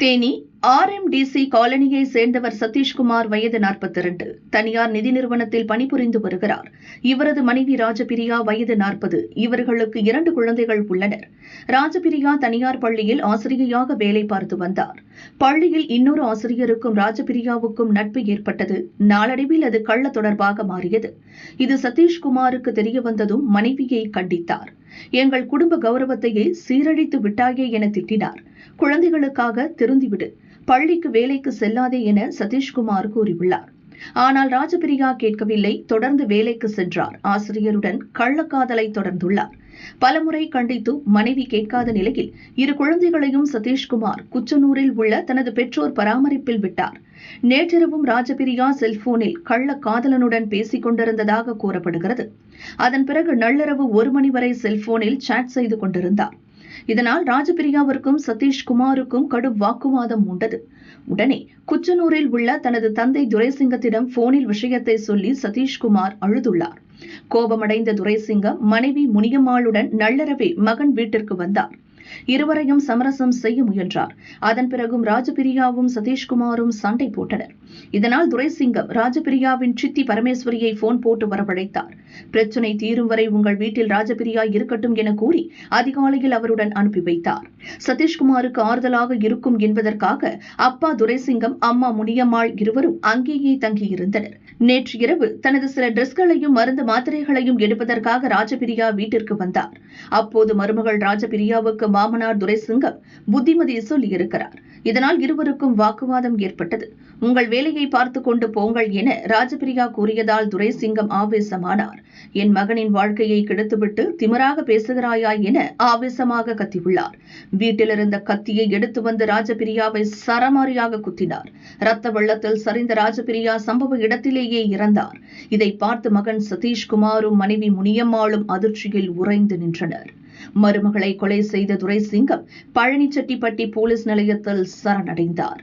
Theni RMTC காலனியை சேர்ந்தவர் சதீஷ்குமார் வயது நாற்பத்தி இரண்டு தனியார் நிதி நிறுவனத்தில் பணிபுரிந்து வருகிறார். இவரது மனைவி ராஜபிரியா வயது நாற்பது. இவர்களுக்கு இரண்டு குழந்தைகள் உள்ளனர். ராஜபிரியா தனியார் பள்ளியில் ஆசிரியையாக வேலை பார்த்து வந்தார். பள்ளியில் இன்னொரு ஆசிரியருக்கும் ராஜபிரியாவுக்கும் நட்பு ஏற்பட்டது. நாளடைவில் அது கள்ள தொடர்பாக மாறியது. இது சதீஷ்குமாருக்கு தெரிய வந்ததும் மனைவியை கண்டித்தார். எங்கள் குடும்ப கௌரவத்தையே சீரழித்து விட்டாயே என திட்டினார். குழந்தைகளுக்காக திருந்திவிடு. பள்ளிக்கு வேலைக்கு செல்லாதே என சதீஷ்குமார் கூறியுள்ளார். ஆனால் ராஜபிரியா கேட்கவில்லை. தொடர்ந்து வேலைக்கு சென்றார். ஆசிரியருடன் கள்ளக்காதலை தொடர்ந்துள்ளார். பலமுறை கண்டித்து மனைவி கேட்காத நிலையில் இரு குழந்தைகளையும் சதீஷ்குமார் குச்சனூரில் உள்ள தனது பெற்றோர் பராமரிப்பில் விட்டார். நேற்றிரவும் ராஜபிரியா செல்போனில் கள்ள காதலனுடன் பேசிக் கொண்டிருந்ததாக கூறப்படுகிறது. அதன் பிறகு நள்ளிரவு ஒரு மணி வரை செல்போனில் சாட் செய்து கொண்டிருந்தார். இதனால் ராஜபிரியாவிற்கும் சதீஷ்குமாருக்கும் கடும் வாக்குவாதம் உண்டது. உடனே குச்சனூரில் உள்ள தனது தந்தை துரைசிங்கத்திடம் போனில் விஷயத்தை சொல்லி சதீஷ்குமார் அழுதுள்ளார். கோபமடைந்த துரைசிங்கம் மனைவி முனியம்மாளுடன் நள்ளிரவே மகன் வீட்டிற்கு வந்தார். இருவரையும் சமரசம் செய்ய முயன்றார். அதன் பிறகும் ராஜபிரியாவும் சதீஷ்குமாரும் சண்டை போட்டனர். இதனால் துரைசிங்கம் ராஜபிரியாவின் சித்தி பரமேஸ்வரியை போன் போட்டு வரவழைத்தார். பிரச்சனை தீரும் வரை உங்கள் வீட்டில் ராஜபிரியா இருக்கட்டும் என கூறி அதிகாலையில் அவருடன் அனுப்பி வைத்தார். சதீஷ்குமாருக்கு ஆறுதலாக இருக்கும் என்பதற்காக அப்பா துரைசிங்கம் அம்மா முனியம்மாள் இருவரும் அங்கேயே தங்கியிருந்தனர். நேற்று இரவு தனது சில டிரெஸ்களையும் மருந்து மாத்திரைகளையும் எடுப்பதற்காக ராஜபிரியா வீட்டிற்கு வந்தார். அப்போது மருமகள் ராஜபிரியாவுக்கு மாமனார் துரைசிங்கம் புத்திமதி சொல்லியிருக்கிறார். இதனால் இருவருக்கும் வாக்குவாதம் ஏற்பட்டது. உங்கள் வேலையை பார்த்து கொண்டு போங்கள் என ராஜபிரியா கூறியதால் துரைசிங்கம் ஆவேசமானார். என் மகனின் வாழ்க்கையை கெடுத்துவிட்டு திமராக பேசுகிறாயா என ஆவேசமாக கத்தியுள்ளார். வீட்டில் இருந்த கத்தியை எடுத்து வந்து ராஜபிரியாவை சரமாரியாக குத்தினார். ரத்த வெள்ளத்தில் சரிந்த ராஜபிரியா சம்பவ இடத்திலேயே இறந்தார். இதை பார்த்து மகன் சதீஷ்குமாரும் மனைவி முனியம்மாளும் அதிர்ச்சியில் உறைந்து நின்றனர். மருமகளை கொலை செய்த துரைசிங்கம் பழனிச்செட்டிப்பட்டி போலீஸ் நிலையத்தில் சரணடைந்தார்.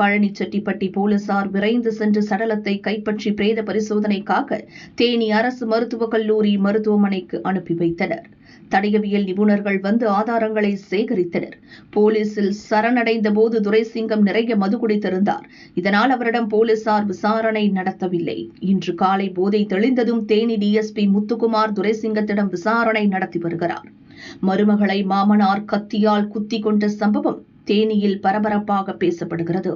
பழனிச்செட்டிப்பட்டி போலீசார் விரைந்து சென்று சடலத்தை கைப்பற்றி பிரேத பரிசோதனைக்காக தேனி அரசு மருத்துவக் கல்லூரி மருத்துவமனைக்கு அனுப்பி வைத்தனர். தடயவியல் நிபுணர்கள் வந்து ஆதாரங்களை சேகரித்தனர். போலீசில் சரணடைந்த போது துரைசிங்கம் நிறைய மது குடித்திருந்தார். இதனால் அவரிடம் போலீசார் விசாரணை நடத்தவில்லை. இன்று காலை போதை தெளிந்ததும் தேனி டிஎஸ்பி முத்துக்குமார் துரைசிங்கத்திடம் விசாரணை நடத்தி வருகிறார். மருமகளை மாமனார் கத்தியால் குத்தி கொண்ட சம்பவம் தேனியில் பரபரப்பாக பேசப்படுகிறது.